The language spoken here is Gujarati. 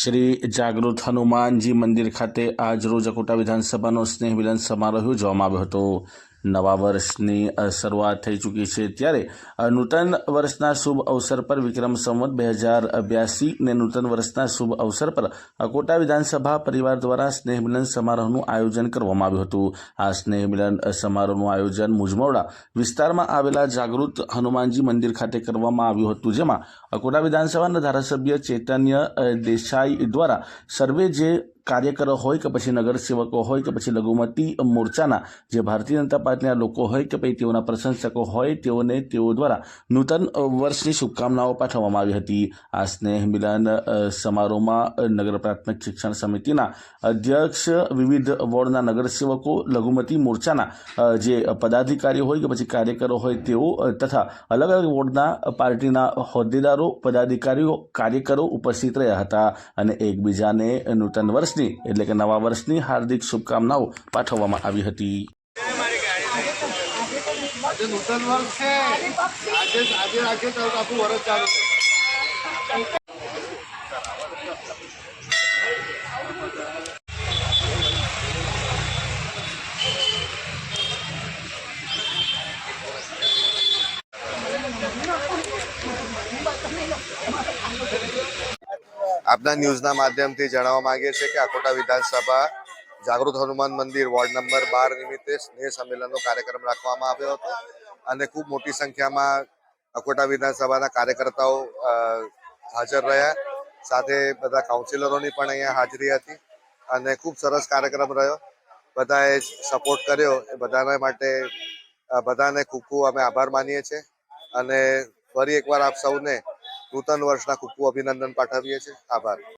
શ્રી જાગૃત હનુમાનજી મંદિર ખાતે આજ રોજ અકોટા વિધાનસભાનો સ્નેહ મિલન સમારોહ યોજવામાં આવ્યો હતો. નવા વર્ષની શરૂઆત થઈ ચૂકી છે ત્યારે નૂતન વર્ષના શુભ અવસર પર વિક્રમ સંવત બે હજાર બ્યાસી ને નૂતન વર્ષના શુભ અવસર પર અકોટા વિધાનસભા પરિવાર દ્વારા સ્નેહમિલન સમારોહનું આયોજન કરવામાં આવ્યું હતું. આ સ્નેહમિલન સમારોહનું આયોજન મુજમોડા વિસ્તારમાં આવેલા જાગૃત હનુમાનજી મંદિર ખાતે કરવામાં આવ્યું હતું, જેમાં અકોટા વિધાનસભાના ધારાસભ્ય ચૈતન્ય દેસાઈ દ્વારા સર્વે જે કાર્યકરો હોય કે પછી નગરસેવકો હોય કે પછી લઘુમતી મોરચાના જે ભારતીય જનતા પાર્ટીના લોકો હોય કે પછી તેઓના પ્રશંસકો હોય, તેઓને તેઓ દ્વારા નૂતન વર્ષની શુભકામનાઓ પાઠવવામાં આવી હતી. આ સ્નેહ મિલન સમારોહમાં નગર પ્રાથમિક શિક્ષણ સમિતિના અધ્યક્ષ, વિવિધ વોર્ડના નગરસેવકો, લઘુમતી મોરચાના જે પદાધિકારીઓ હોય કે પછી કાર્યકરો હોય તેઓ તથા અલગ અલગ વોર્ડના પાર્ટીના હોદ્દેદારો, પદાધિકારીઓ, કાર્યકરો ઉપસ્થિત રહ્યા હતા અને એકબીજાને નૂતન વર્ષની એટલે કે નવા વર્ષની હાર્દિક શુભકામનાઓ પાઠવવામાં આવી હતી. આપના ન્યૂઝના માધ્યમથી જણાવવા માંગીએ છીએ કે અકોટા વિધાનસભા જાગૃત હનુમાન મંદિર વોર્ડ નંબર બાર નિમિત્તે સ્નેહ સંમેલનનો કાર્યક્રમ રાખવામાં આવ્યો હતો અને ખૂબ મોટી સંખ્યામાં અકોટા વિધાનસભાના કાર્યકર્તાઓ હાજર રહ્યા. સાથે બધા કાઉન્સિલરોની પણ અહીંયા હાજરી હતી અને ખૂબ સરસ કાર્યક્રમ રહ્યો. બધાએ સપોર્ટ કર્યો. એ બધાના માટે બધાને ખૂબ ખૂબ અમે આભાર માનીએ છીએ. અને ફરી એકવાર આપ સૌને નૂતન વર્ષના ખૂબ ખૂબ અભિનંદન પાઠવીએ છીએ. આભાર.